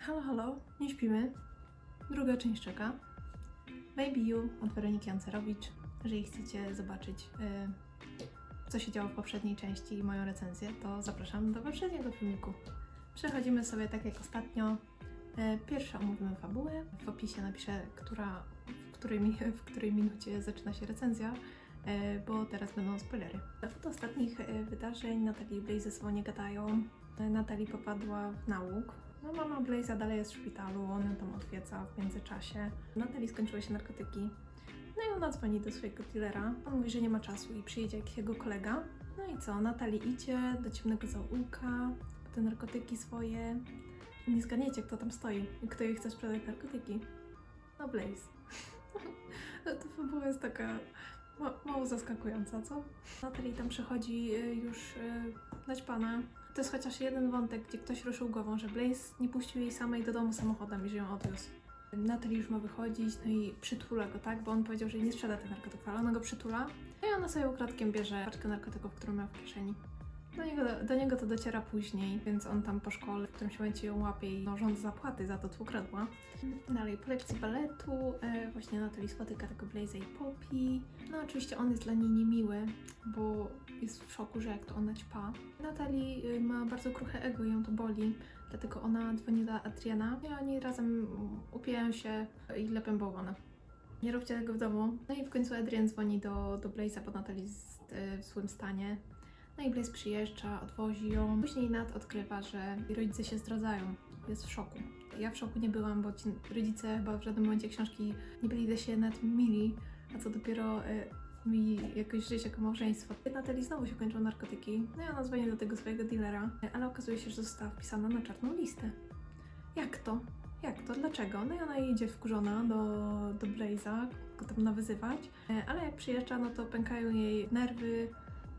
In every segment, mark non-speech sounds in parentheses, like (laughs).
Halo, halo, nie śpimy. Druga część czeka. Baby You od Weroniki Ancerowicz. Jeżeli chcecie zobaczyć, y, co się działo w poprzedniej części i moją recenzję, to zapraszam do poprzedniego filmiku. Przechodzimy sobie tak jak ostatnio. Y, Pierwsza omówimy fabułę. W opisie napiszę, która, w, której, w której minucie zaczyna się recenzja, y, bo teraz będą spoilery. Od ostatnich y, wydarzeń Natalie i Blaze ze sobą nie gadają. Natalie popadła w nałóg. No mama Blaze'a dalej jest w szpitalu, on tam odwiedza w międzyczasie. Natalie skończyły się narkotyki. No i ona dzwoni do swojego dealera. On mówi, że nie ma czasu i przyjedzie jakiś jego kolega. No i co? Natalie idzie do ciemnego zaułka, po te narkotyki swoje. Nie zgadniecie, kto tam stoi i kto jej chce sprzedać narkotyki. No Blaze. (laughs) No to fabuła jest taka ma, mało zaskakująca, co? Natalie tam przychodzi y, już y, dać pana. To jest chociaż jeden wątek, gdzie ktoś ruszył głową, że Blaze nie puścił jej samej do domu samochodem i że ją odwiózł. Natalie już ma wychodzić, no i przytula go, tak? Bo on powiedział, że jej nie sprzeda tych narkotyków, ale ona go przytula. No i ona sobie ukradkiem bierze paczkę narkotyków, którą ma w kieszeni. Do niego, do niego to dociera później, więc on tam po szkole w którymś momencie ją łapie i no, żąda zapłaty za to, co ukradła. Dalej, po lekcji baletu e, właśnie Natalie spotyka tego Blaze'a i Poppy. No oczywiście on jest dla niej niemiły, bo jest w szoku, że jak to ona ćpa. Natalie y, ma bardzo kruche ego i ją to boli, dlatego ona dzwoni do Adriana i oni razem upijają się i lepią bałwana. Nie róbcie tego w domu. No i w końcu Adrian dzwoni do, do Blaze'a, bo Natalie jest y, w złym stanie. No i Blaze przyjeżdża, odwozi ją. Później Nat odkrywa, że rodzice się zdradzają. Jest w szoku. Ja w szoku nie byłam, bo ci rodzice chyba w żadnym momencie książki nie byli siebie nawet mili, a co dopiero y, mi jakoś żyć jako małżeństwo. Natalii znowu się kończą narkotyki, no i ona dzwoni do tego swojego dealera, ale okazuje się, że została wpisana na czarną listę. Jak to? Jak to? Dlaczego? No i ona idzie wkurzona do, do Blaze'a, go tam nawyzywać, e, ale jak przyjeżdża, no to pękają jej nerwy,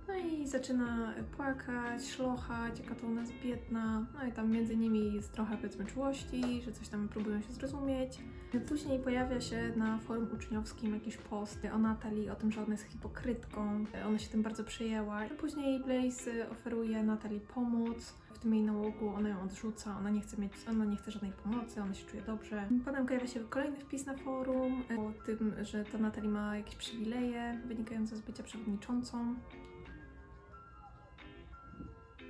no i zaczyna płakać, szlochać, jaka to ona jest biedna. No i tam między nimi jest trochę powiedzmy czułości, że coś tam próbują się zrozumieć. Później pojawia się na forum uczniowskim jakiś post o Natalii, o tym, że ona jest hipokrytką. Ona się tym bardzo przejęła. Później Blaze oferuje Natalii pomoc w tym jej nałogu, ona ją odrzuca, ona nie chce mieć, ona nie chce żadnej pomocy, ona się czuje dobrze. Potem pojawia się kolejny wpis na forum o tym, że ta Natalie ma jakieś przywileje wynikające z bycia przewodniczącą.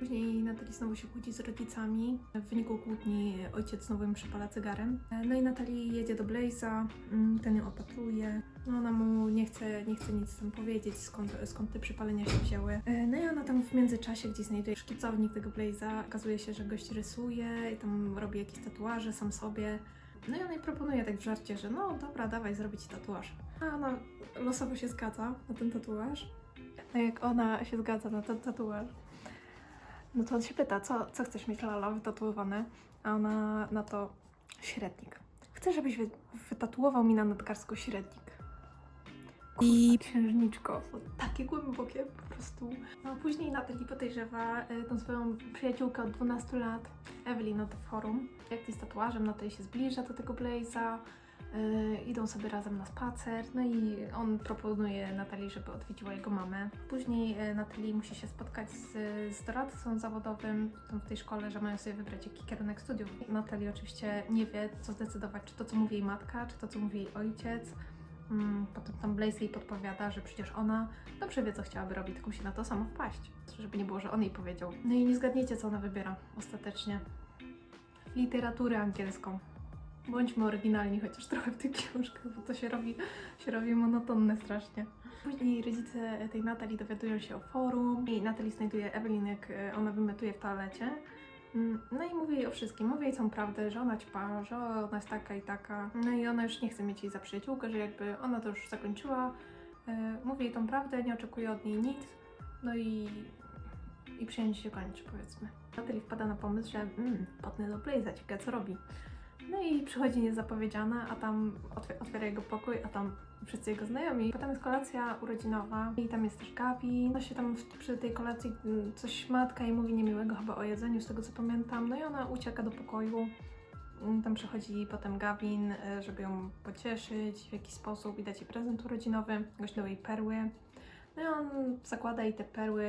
Później Natalie znowu się kłóci z rodzicami. W wyniku kłótni ojciec znowu im przypala cygarem. No i Natalie jedzie do Blaze'a, mm, ten ją opatruje. No ona mu nie chce, nie chce nic tam powiedzieć, skąd, skąd te przypalenia się wzięły. E, No i ona tam w międzyczasie gdzieś znajduje szkicownik tego Blaze'a. Okazuje się, że gość rysuje i tam robi jakieś tatuaże sam sobie. No i on jej proponuje tak w żarcie, że no dobra, dawaj zrobić tatuaż. A ona losowo się zgadza na ten tatuaż. A jak ona się zgadza na ten tatuaż, no to on się pyta, co, co chcesz mieć Lala wytatuowane? A ona na to średnik. Chcę, żebyś wy, wytatuował mi na nadgarsku średnik. I księżniczko, takie głębokie po prostu. No, później Natalie podejrzewa y, tą swoją przyjaciółkę od 12 lat, Evelyn od forum. Jak ty z tatuażem, Natalie się zbliża do tego Blaze'a. Y, idą sobie razem na spacer, no i on proponuje Natalii, żeby odwiedziła jego mamę. Później y, Natalie musi się spotkać z, z doradcą zawodowym w tej szkole, że mają sobie wybrać jaki kierunek studiów. Natalie oczywiście nie wie, co zdecydować, czy to, co mówi jej matka, czy to, co mówi jej ojciec. Mm, Potem tam Blaze jej podpowiada, że przecież ona dobrze wie, co chciałaby robić, tylko musi na to samo wpaść. Żeby nie było, że on jej powiedział. No i nie zgadniecie, co ona wybiera ostatecznie. Literaturę angielską. Bądźmy oryginalni chociaż trochę w tych książkach, bo to się robi, się robi monotonne strasznie. Później rodzice tej Natalii dowiadują się o forum i Natalie znajduje Evelyn, jak e, ona wymiotuje w toalecie. Mm, No i mówi jej o wszystkim. Mówi jej całą prawdę, że ona ćpa, że ona jest taka i taka. No i ona już nie chce mieć jej za przyjaciółkę, że jakby ona to już zakończyła. E, Mówi jej tą prawdę, nie oczekuje od niej nic. No i, i przyjęcie się kończy, powiedzmy. Natalie wpada na pomysł, że mm, potnę do Blaze'a, ciekawe co robi. No i przychodzi niezapowiedziana, a tam otw- otwiera jego pokój, a tam wszyscy jego znajomi. Potem jest kolacja urodzinowa i tam jest też Gabi. No się tam w, przy tej kolacji mm, coś matka jej mówi niemiłego chyba o jedzeniu, z tego co pamiętam. No i ona ucieka do pokoju. Mm, Tam przychodzi potem Gavin, y, żeby ją pocieszyć w jakiś sposób i dać jej prezent urodzinowy. Goślą jej perły. No i on zakłada jej te perły,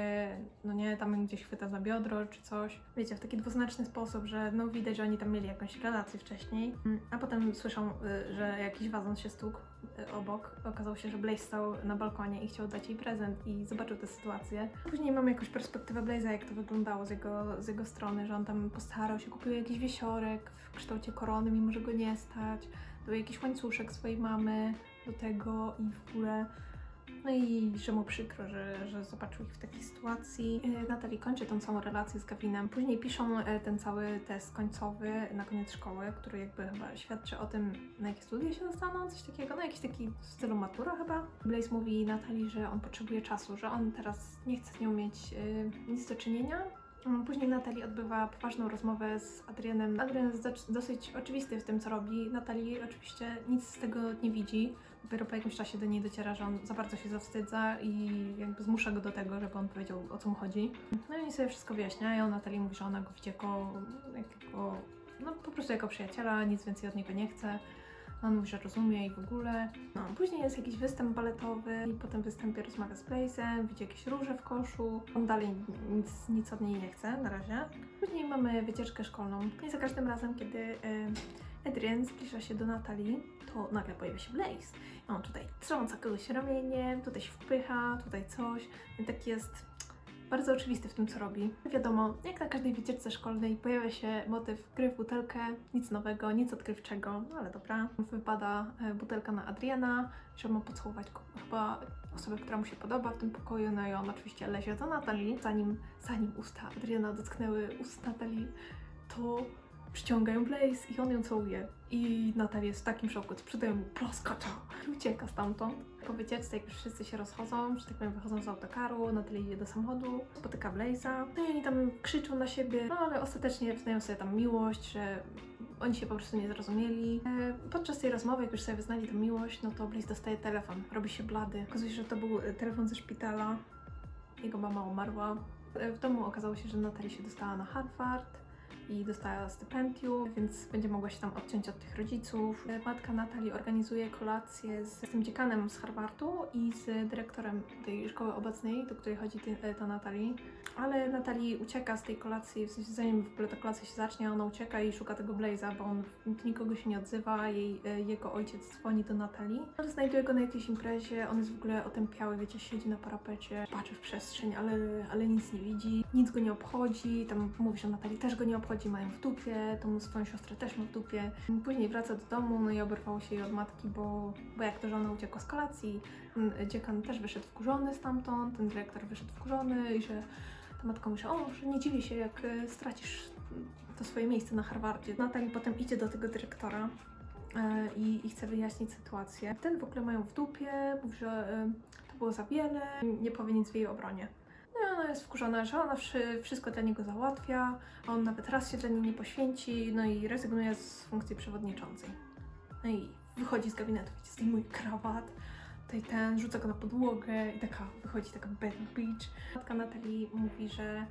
no nie, tam gdzieś chwyta za biodro czy coś. Wiecie, w taki dwuznaczny sposób, że no widać, że oni tam mieli jakąś relację wcześniej. Mm, A potem słyszą, y, że jakiś wazon się stukł y, obok. Okazało się, że Blaze stał na balkonie i chciał dać jej prezent i zobaczył tę sytuację. Później mamy jakąś perspektywę Blaze'a, jak to wyglądało z jego, z jego strony, że on tam postarał się, kupił jakiś wisiorek w kształcie korony, mimo że go nie stać. Dał jakiś łańcuszek swojej mamy do tego i w ogóle no i że mu przykro, że, że zobaczył ich w takiej sytuacji. E, Natalie kończy tą całą relację z Gavinem. Później piszą e, ten cały test końcowy na koniec szkoły, który jakby chyba świadczy o tym, na jakie studia się dostaną, coś takiego, no jakiś taki w stylu matura chyba. Blaze mówi Natalii, że on potrzebuje czasu, że on teraz nie chce z nią mieć e, nic do czynienia, Później Natalii odbywa poważną rozmowę z Adrianem. Adrian jest dosyć oczywisty w tym, co robi. Natalii oczywiście nic z tego nie widzi. Dopiero po jakimś czasie do niej dociera, że on za bardzo się zawstydza i jakby zmusza go do tego, żeby on powiedział, o co mu chodzi. No i oni sobie wszystko wyjaśniają. Natalii mówi, że ona go widzi jako, jako no po prostu jako przyjaciela, nic więcej od niego nie chce. Że rozumie i w ogóle. No, później jest jakiś występ baletowy i po tym występie rozmawia z Blaze'em, widzi jakieś róże w koszu. On dalej nic, nic od niej nie chce na razie. Później mamy wycieczkę szkolną i za każdym razem, kiedy y, Adrian zbliża się do Natalii, to nagle pojawia się Blaze. On tutaj trąca kogoś ramieniem, tutaj się wpycha, tutaj coś. I taki jest bardzo oczywisty w tym, co robi. Wiadomo, jak na każdej wycieczce szkolnej pojawia się motyw gry w butelkę, nic nowego, nic odkrywczego, no ale dobra. Wypada e, butelka na Adriana, ma pocałować chyba osobę, która mu się podoba w tym pokoju, no i on oczywiście lezie do Natalii. Zanim, zanim usta Adriana dotknęły ust Natalii, to przyciągają Blaze i on ją całuje. I Natalia jest w takim szoku, co przydają mu plaskacza i (laughs) ucieka stamtąd. Po wycieczce, jak już wszyscy się rozchodzą, że tak powiem, wychodzą z autokaru, Natalia idzie do samochodu, spotyka Blaze'a, no i oni tam krzyczą na siebie, no ale ostatecznie wyznają sobie tam miłość, że oni się po prostu nie zrozumieli. E, Podczas tej rozmowy, jak już sobie wyznali tę miłość, no to Blaze dostaje telefon, robi się blady. Okazuje się, że to był e, telefon ze szpitala, jego mama umarła. E, W domu okazało się, że Natalia się dostała na Harvard i dostała stypendium, więc będzie mogła się tam odciąć od tych rodziców. E, Matka Natalii organizuje kolację z, tym dziekanem z Harvardu i z dyrektorem tej szkoły obecnej, do której chodzi e, ta Natalii. Ale Natalii ucieka z tej kolacji, w sensie zanim w ogóle ta kolacja się zacznie, ona ucieka i szuka tego Blaze'a, bo on nikogo się nie odzywa, jej, e, jego ojciec dzwoni do Natalii. Ale znajduje go na jakiejś imprezie, on jest w ogóle otępiały, wiecie, siedzi na parapecie, patrzy w przestrzeń, ale, ale nic nie widzi, nic go nie obchodzi, tam mówi, że Natalii też go nie obchodzi, mają w dupie, tą swoją siostrę też ma w dupie. Później wraca do domu, no i oberwało się jej od matki, bo, bo jak to, że ona uciekła z kolacji, dziekan też wyszedł wkurzony stamtąd, ten dyrektor wyszedł wkurzony i że ta matka mówi, o, że nie dziwi się, jak e, stracisz to swoje miejsce na Harvardzie. Natalii potem idzie do tego dyrektora e, i, i chce wyjaśnić sytuację. Ten w ogóle mają w dupie, mówi, że e, to było za wiele, nie powie nic w jej obronie. I ona jest wkurzona, że ona wszy, wszystko dla niego załatwia, a on nawet raz się dla niej nie poświęci, no i rezygnuje z funkcji przewodniczącej. No i wychodzi z gabinetu, wiecie, zdejmuje krawat, tutaj ten, rzuca go na podłogę i taka wychodzi taka bad bitch. Matka Natalii mówi, że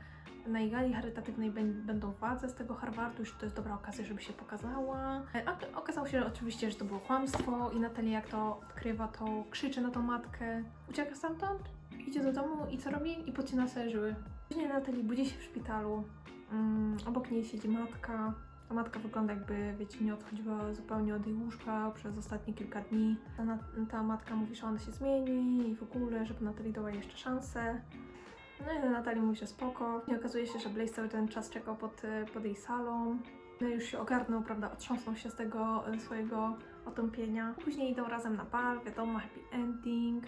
na jej gali charytatywnej bę- będą władze z tego Harvardu, że to jest dobra okazja, żeby się pokazała. A okazało się że oczywiście, że to było kłamstwo i Natalia jak to odkrywa, to krzyczy na tą matkę, ucieka stamtąd, idzie do domu i co robi? I podcina sobie żyły. Później Natalie budzi się w szpitalu, mm, obok niej siedzi matka, ta matka wygląda jakby, wiecie, nie odchodziła zupełnie od jej łóżka przez ostatnie kilka dni. Ta, ta matka mówi, że ona się zmieni i w ogóle, żeby Natalii dała jeszcze szansę. No i Natalii mówi, że spoko. I okazuje się, że Blaze cały ten czas czekał pod, e, pod jej salą. No już się ogarnął, prawda, otrząsnął się z tego e, swojego otąpienia. Później idą razem na bal, wiadomo, happy ending.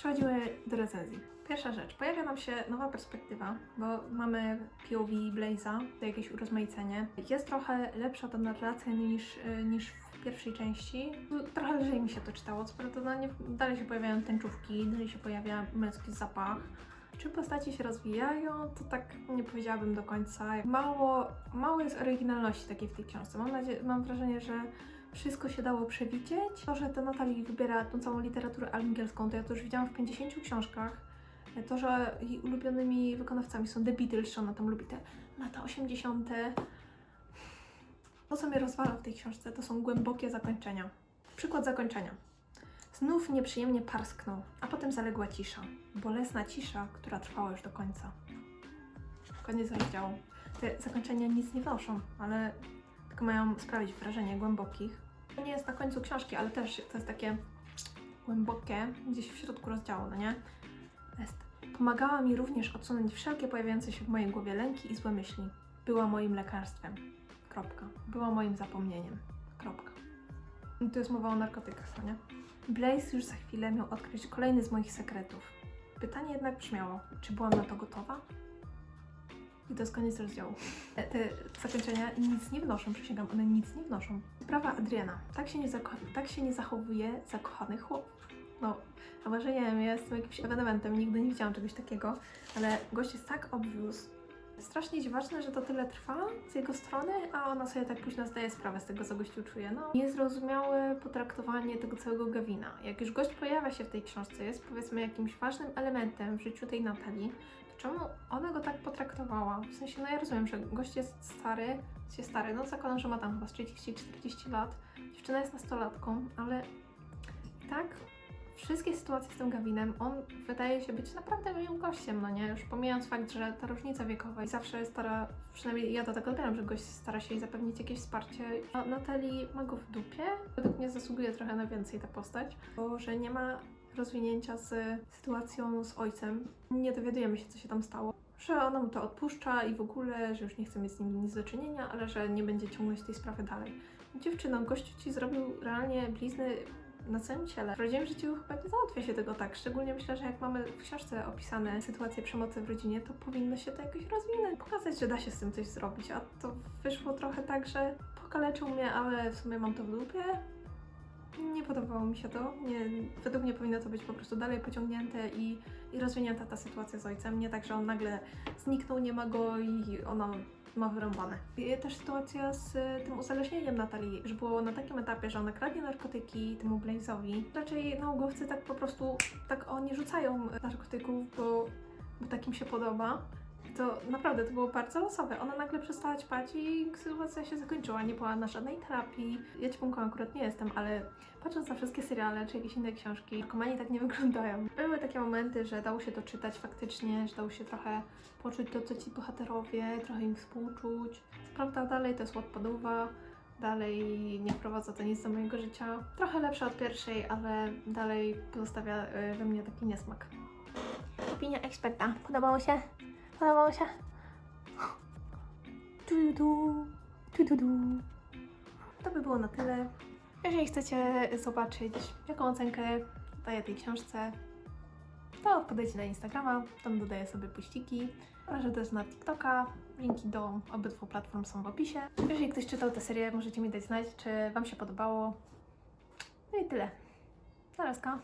Przechodzimy do recenzji. Pierwsza rzecz, pojawia nam się nowa perspektywa, bo mamy POV Blaze'a, to jakieś urozmaicenie. Jest trochę lepsza ta narracja niż, y, niż w pierwszej części. Trochę lżej mi się to czytało, co prawda no, nie, dalej się pojawiają tęczówki, dalej się pojawia męski zapach. Czy postaci się rozwijają, to tak nie powiedziałabym do końca. Mało, mało jest oryginalności takiej w tej książce. Mam, nadzieję, mam wrażenie, że wszystko się dało przewidzieć. To, że ta Natalii wybiera tą całą literaturę angielską, to ja to już widziałam w 50 książkach. To, że jej ulubionymi wykonawcami są The Beatles, że ona tam lubi te lata 80. To, co mnie rozwala w tej książce, to są głębokie zakończenia. Przykład zakończenia. Znów nieprzyjemnie parsknął, a potem zaległa cisza. Bolesna cisza, która trwała już do końca. Koniec rozdziału. Te zakończenia nic nie wnoszą, ale tylko mają sprawić wrażenie głębokich. To nie jest na końcu książki, ale też to jest takie głębokie, gdzieś w środku rozdziału, no nie? Jest. Pomagała mi również odsunąć wszelkie pojawiające się w mojej głowie lęki i złe myśli. Była moim lekarstwem. Kropka. Była moim zapomnieniem. Kropka. I tu jest mowa o narkotykach, no nie? Blaze już za chwilę miał odkryć kolejny z moich sekretów. Pytanie jednak brzmiało, czy byłam na to gotowa? I to jest koniec rozdziału. E, Te zakończenia nic nie wnoszą, przysięgam, one nic nie wnoszą. Sprawa Adriana. Tak się nie, tak się nie zachowuje zakochany chłop. No, a może nie wiem, ja jestem jakimś ewenementem, nigdy nie widziałam czegoś takiego, ale gość jest tak obwiózł. Strasznie dziwaczne, że to tyle trwa z jego strony, a ona sobie tak późno zdaje sprawę z tego, co gościu czuje. No, niezrozumiałe potraktowanie tego całego Gawina. Jak już gość pojawia się w tej książce, jest powiedzmy jakimś ważnym elementem w życiu tej Natalii, czemu ona go tak potraktowała? W sensie, no ja rozumiem, że gość jest stary, jest stary, no zakładam, że ma tam chyba z 30-40 lat, dziewczyna jest nastolatką, ale tak wszystkie sytuacje z tym Gawinem, on wydaje się być naprawdę miłym gościem, no nie? Już pomijając fakt, że ta różnica wiekowa i zawsze stara, przynajmniej ja do tego odbieram, że gość stara się jej zapewnić jakieś wsparcie, a Natalii ma go w dupie. Według mnie zasługuje trochę na więcej ta postać, bo że nie ma rozwinięcia z sytuacją z ojcem. Nie dowiadujemy się, co się tam stało. Że ona mu to odpuszcza i w ogóle, że już nie chce mieć z nim nic do czynienia, ale że nie będzie ciągnąć tej sprawy dalej. Dziewczyno, gościu ci zrobił realnie blizny na całym ciele. W prawdziwym życiu chyba nie załatwia się tego tak. Szczególnie myślę, że jak mamy w książce opisane sytuacje przemocy w rodzinie, to powinno się to jakoś rozwinąć, pokazać, że da się z tym coś zrobić. A to wyszło trochę tak, że pokaleczył mnie, ale w sumie mam to w dupie. Nie podobało mi się to. Nie, według mnie powinno to być po prostu dalej pociągnięte i, i rozwinięta ta sytuacja z ojcem. Nie tak, że on nagle zniknął, nie ma go i ona ma wyrąbane. I też sytuacja z y, tym uzależnieniem Natalii, że było na takim etapie, że ona kradnie narkotyki temu Blaze'owi. Raczej naukowcy tak po prostu, tak oni rzucają narkotyków, bo, bo takim się podoba. To naprawdę to było bardzo losowe. Ona nagle przestała ćpać i sytuacja się zakończyła. Nie była na żadnej terapii. Ja ćpunką akurat nie jestem, ale patrząc na wszystkie seriale czy jakieś inne książki, narkomani tak nie (laughs) wyglądają. Były takie momenty, że dało się to czytać faktycznie, że dało się trochę poczuć to, co ci bohaterowie, trochę im współczuć. Prawda dalej to jest odpadówa, dalej nie wprowadza to nic do mojego życia. Trochę lepsza od pierwszej, ale dalej pozostawia y, we mnie taki niesmak. Opinia eksperta. Podobało się? Podobało się? To by było na tyle. Jeżeli chcecie zobaczyć, jaką ocenkę daję tej książce, to podejdzie na Instagrama, tam dodaję sobie puściki. Oraz też na TikToka. Linki do obydwu platform są w opisie. Jeżeli ktoś czytał tę serię, możecie mi dać znać, czy Wam się podobało. No i tyle. Zarazka.